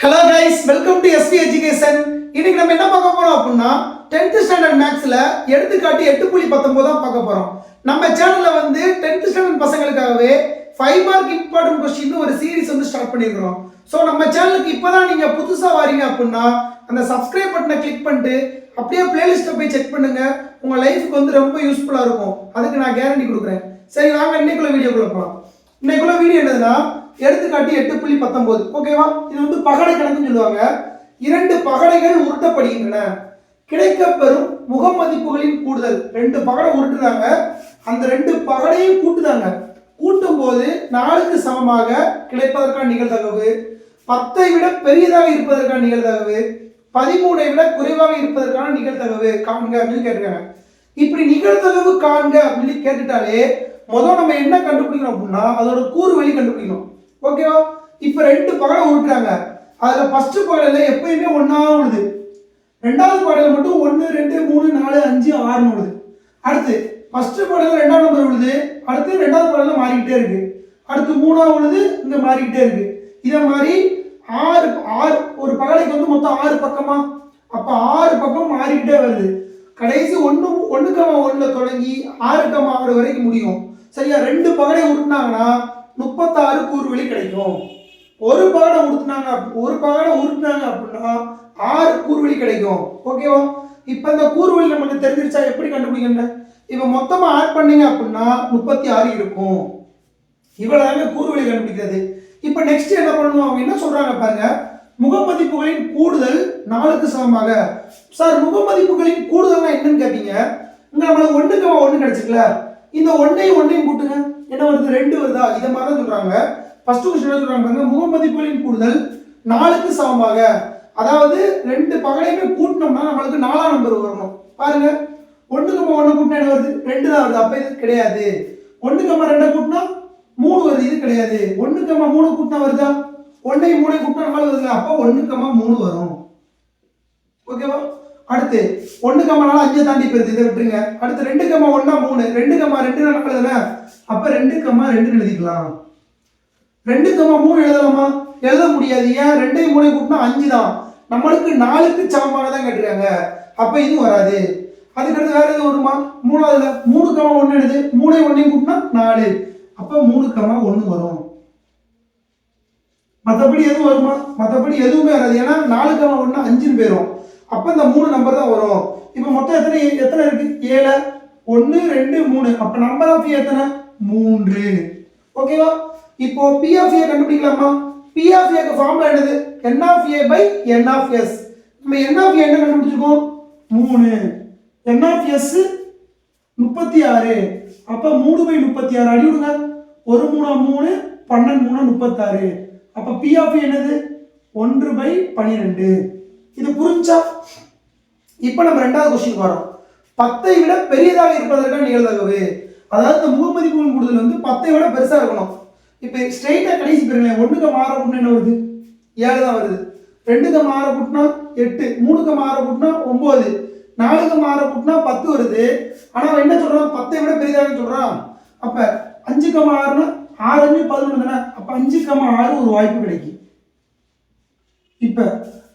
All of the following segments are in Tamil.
Hello guys welcome to SP education இன்னைக்கு நம்ம என்ன பார்க்க போறோம் அப்படின்னா 10th ஸ்டாண்டர்ட் மேக்ஸ்ல எடுத்துக்காட்டு எட்டு புள்ளி பத்தொன்பது தான் பார்க்க போறோம். நம்ம சேனல்ல வந்து 10th ஸ்டாண்டர்ட் பசங்களுக்காகவே ஃபைவ் மார்க் இம்பார்ட்டன்ட் கொஸ்டின் ஒரு சீரிஸ் வந்து ஸ்டார்ட் பண்ணியிருக்கிறோம். ஸோ நம்ம சேனலுக்கு இப்போதான் நீங்க புதுசா வாரீங்க அப்படின்னா அந்த சப்ஸ்கிரைப் பட்டனை கிளிக் பண்ணிட்டு அப்படியே பிளேலிஸ்ட்டை போய் செக் பண்ணுங்க. உங்க லைஃப்க்கு வந்து ரொம்ப யூஸ்ஃபுல்லா இருக்கும். அதுக்கு நான் கேரண்டி கொடுக்குறேன். சரி வாங்க இன்னைக்குள்ள வீடியோக்குள்ள போகலாம் இன்னைக்குள்ள வீடியோ என்னதுன்னா எடுத்துக்காட்டி எட்டு புள்ளி பத்தொன்பது. ஓகேவா இது வந்து பகடை கணக்குன்னு சொல்லுவாங்க. இரண்டு பகடைகள் உருட்டப்படுகின்றன. கிடைக்கப்பெறும் முகமதிப்புகளின் கூடுதல். ரெண்டு பகடை உருட்டுறாங்க. அந்த ரெண்டு பகடையும் கூட்டுதாங்க. கூட்டும் போது நாலுக்கு சமமாக கிடைப்பதற்கான நிகழ்தகவு பத்தை விட பெரியதாக இருப்பதற்கான நிகழ்தகவு பதிமூணை விட குறைவாக இருப்பதற்கான நிகழ்தகவு. காண்க அப்படின்னு கேட்டிருக்காங்க. இப்படி நிகழ்தகவு காண்க அப்படின்னு கேட்டுட்டாலே முதல் நம்ம என்ன கண்டுபிடிக்கணும் அப்படின்னா அதோட கூறு வழி கண்டுபிடிக்கணும். ஓகேவா இப்போ ரெண்டு பகடை ஓட்டுறாங்க அதில் ஃபர்ஸ்ட் பகடையில எப்பயுமே ஒன்றா ஓடுது. ரெண்டாவது பாடலில் மட்டும் ஒன்று ரெண்டு மூணு நாலு அஞ்சு ஆறுன்னு விழுது அடுத்து ஃபர்ஸ்ட் பாடலில் ரெண்டாம் நம்பர் ஓடுது அடுத்து ரெண்டாவது பாடலில் மாறிக்கிட்டே இருக்கு. அடுத்து மூணாவது ஓடுது இங்கே மாறிக்கிட்டே இருக்கு. இதே மாதிரி ஆறு ஆறு ஒரு பகடைக்கு வந்து மொத்தம் ஆறு பக்கமா? அப்போ ஆறு பக்கம் மாறிக்கிட்டே வருது. கடைசி ஒன்று ஒன்றுக்கமா ஒன்றில் தொடங்கி ஆறுக்கமா ஆறு வரைக்கும் முடியும். சரியா? ரெண்டு பகடை உருட்டினாங்கன்னா முப்பத்தாறு கூறுவெளி கிடைக்கும். ஒரு பகடை உருட்டினாங்க ஒரு பகடை உருட்டினாங்க அப்படின்னா ஆறு கூறுவெளி கிடைக்கும். ஓகேவா இப்போ இந்த கூறுவெளி நமக்கு தெரிஞ்சிருச்சா? எப்படி கண்டுபிடிக்கணும் இப்போ மொத்தமாக ஆட் பண்ணீங்க அப்படின்னா முப்பத்தி ஆறு இருக்கும். இவ்வளோதாங்க கூறுவெளி கண்டுபிடிக்கிறது. இப்போ நெக்ஸ்ட் என்ன பண்ணணும்? அவங்க என்ன சொல்கிறாங்க பாருங்க. முகமதிப்புகளின் கூடுதல் நாலுக்கு சமமாக. சார் முகமதிப்புகளின் கூடுதல்னா என்னன்னு கேட்டீங்க. இங்கே நம்மளுக்கு ஒன்றுக்கு ஒன்று கிடைச்சிக்கல. இந்த ஒன்னையும் ஒன்னையும் கூட்டுங்க. என்ன வருது? ரெண்டு வருதா? இதை மாதிரி தான் சொல்றாங்க. ஃபர்ஸ்ட் கொஸ்டின் என்ன சொல்றாங்க பாருங்க. முகமதிப்புகளின் கூடுதல் நாலுக்கு சமமாக. அதாவது ரெண்டு பகலையுமே கூட்டினோம்னா நம்மளுக்கு நாலாம் நம்பர் வரணும். பாருங்க. ஒண்ணுக்கு ஒன்று கூட்டினா என்ன வருது? ரெண்டு தான் வருது. அப்போ இது கிடையாது. ஒண்ணுக்கு ரெண்டை கூட்டினா மூணு வருது. இது கிடையாது. ஒண்ணுக்கம்மா மூணு கூட்டினா வருதா? ஒன்னையும் மூணு கூட்டினா நாலு வருது அப்போ ஒண்ணுக்கம்மா மூணு வரும். ஓகேவா அடுத்து ஒன்று கம்மா நாலு தாண்டி போயிருது. இதை விட்டுருங்க. அடுத்து ரெண்டு கம்மா ஒன்னா மூணு. ரெண்டு கம்மா ரெண்டு நாள் எழுதுன அப்ப ரெண்டு கம்மா ரெண்டு எழுதிக்கலாம். ரெண்டு கம்மா மூணு எழுதலாமா? எழுத முடியாது. ஏன்? ரெண்டையும் மூணு கூட்டினா அஞ்சு தான். நம்மளுக்கு நாலுக்கு சமமாக தான் கேட்டிருக்காங்க. அப்ப இது வராது. அதுக்கடுத்து வேற எது வருமா? மூணாவதுல மூணு கம்மா ஒன்று எழுது. மூணையும் ஒன்றையும் கூட்டினா நாலு. அப்ப மூணு கம்மா ஒன்று வரும். மற்றபடி எதுவும் வருமா? மற்றபடி எதுவுமே வராது. ஏன்னா நாலு கம்மா ஒன்று அஞ்சுன்னு போயிடும் அப்போ இந்த மூணு நம்பர் தான் வரும். இப்போ மொத்தம் எத்தனை எத்தனை இருக்கு? ஏழு. ஒன்று ரெண்டு மூணு. அப்போ நம்பர் ஆஃப் எத்தனை? மூன்று. ஓகேவா இப்போ பி ஆஃப் ஏ கண்டுபிடிக்கலாமா? பி ஆஃப் ஏக்கு ஃபார்முலா என்னது? N of A by n of S நம்ம என் ஆஃப் என்ன கண்டுபிடிச்சிருக்கோம்? மூணு. என் ஆஃப் எஸ் முப்பத்தி ஆறு அப்போ மூணு பை முப்பத்தி ஆறு அடி விடுங்க. ஒரு மூணா மூணு பன்னெண்டு மூணா முப்பத்தாறு. அப்போ பி ஆஃப் என்னது? ஒன்று பை பன்னிரெண்டு இது புரிஞ்சா? இப்போ நம்ம ரெண்டாவது கொஸ்டின் வரோம். பத்தை விட பெரியதாக இருப்பதற்கான நிகழ்தகவு. அதாவது இந்த முகமதிப்புகள் கூடுதல் வந்து பத்தை விட பெருசாக இருக்கணும். இப்போ ஸ்ட்ரெயிட்டாக கடைசி பெருங்களேன் ஒன்றுக்கு மாற கூட்டினா என்ன வருது? ஏழு தான் வருது. ரெண்டுக்கு மாற கூட்டினா எட்டு மூணுக்கு மாற கூட்டினா ஒம்பது நாலுக்கு மாற கூட்டினா பத்து வருது. ஆனால் அவன் என்ன சொல்கிறான் பத்தை விட பெரியதாக சொல்கிறான் அப்போ அஞ்சு கம்மா ஆறு அஞ்சு பதினொன்று தானே? அப்போ அஞ்சு ஆறு ஒரு வாய்ப்பு கிடைக்கும். இப்போ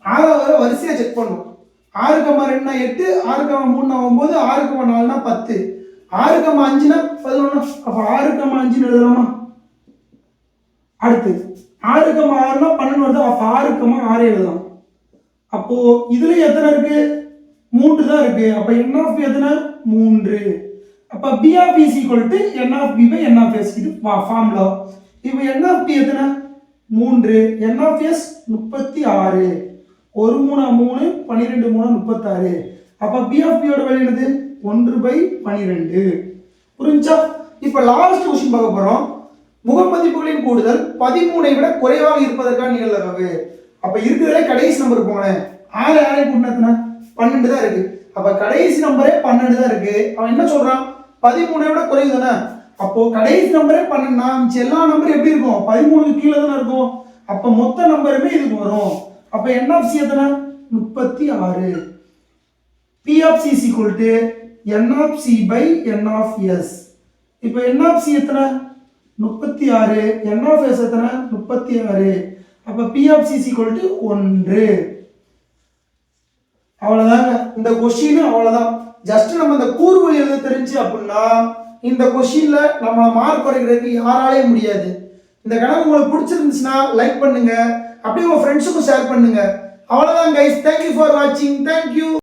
ஆறாவது வரிசையாக செக் பண்ணுவோம் ஆறு கம்மா ரெண்டுனா எட்டு ஆறு கம்மா மூணுனா ஒம்பது ஆறு கம்மா நாலுனா பத்து. ஆறு கம்மா அஞ்சுனா பதினொன்று அப்போ ஆறு கம்மா அஞ்சுன்னு எழுதலாமா? அடுத்து ஆறு கம்மா ஆறுனா பன்னெண்டு வருது அப்போ ஆறு கம்மா ஆறு எழுதலாம். அப்போ இதுல எத்தனை இருக்கு? மூன்று தான் இருக்கு. அப்போ என் ஆஃப் எத்தனை மூன்று. அப்போ P of is equal to n of P by n of S இது ஃபார்முலா இப்போ என் ஆஃப் பி எத்தனை மூன்று. என் ஆஃப் எஸ் முப்பத்தி ஆறு. ஒரு மூணு மூணு பன்னிரெண்டு மூணு முப்பத்தாறு. அப்போ பிஎஃபியோட வேலை என்னது? ஒன்று பை பன்னிரெண்டு புரிஞ்சா இப்போ லாஸ்ட் கொஸ்டின் பார்க்க போகிறோம் முகமதிப்புகளின் கூடுதல் பதிமூணை விட குறைவாக இருப்பதற்கான நிகழ்வு அப்போ இருக்கிறதே கடைசி நம்பர் போனேன் ஆறு ஆறை கூட்டினா பன்னெண்டு தான் இருக்கு. அப்போ கடைசி நம்பரே பன்னெண்டு தான் இருக்கு. அவன் என்ன சொல்றான்? பதிமூணை விட குறைவு தானே? அப்போ கடைசி நம்பரே பன்னெண்டு. எல்லா நம்பரும் எப்படி இருக்கும்? பதிமூணுக்கு கீழே தானே இருக்கும். அப்போ மொத்த நம்பருமே இதுக்கு வரும். அப்போ என் ஆஃப் சி எத்தனை? முப்பத்தி ஆறு. P of C equal to n of C by n of S இப்போ என் ஆஃப் சி எத்தனை? முப்பத்தி ஆறு. என் ஆஃப் எஸ் எத்தனை? முப்பத்தி ஆறு. அப்போ P of C equal to ஒன்று. அவ்வளோதாங்க இந்த கொஷின் அவ்வளோதான் ஜஸ்ட் நம்ம இந்த கூர்வு எழுத தெரிஞ்சு அப்படின்னா இந்த கொஷினில் நம்மளை மார்க் குறைக்கிறதுக்கு யாராலையும் முடியாது. இந்த கணக்கு உங்களுக்கு பிடிச்சிருந்துச்சுன்னா லைக் பண்ணுங்கள் அப்படியே உங்கள் ஃப்ரெண்ட்ஸுக்கும் ஷேர் பண்ணுங்க. அவ்வளோதான் கைஸ் தேங்க்யூ ஃபார் வாட்சிங் தேங்க்யூ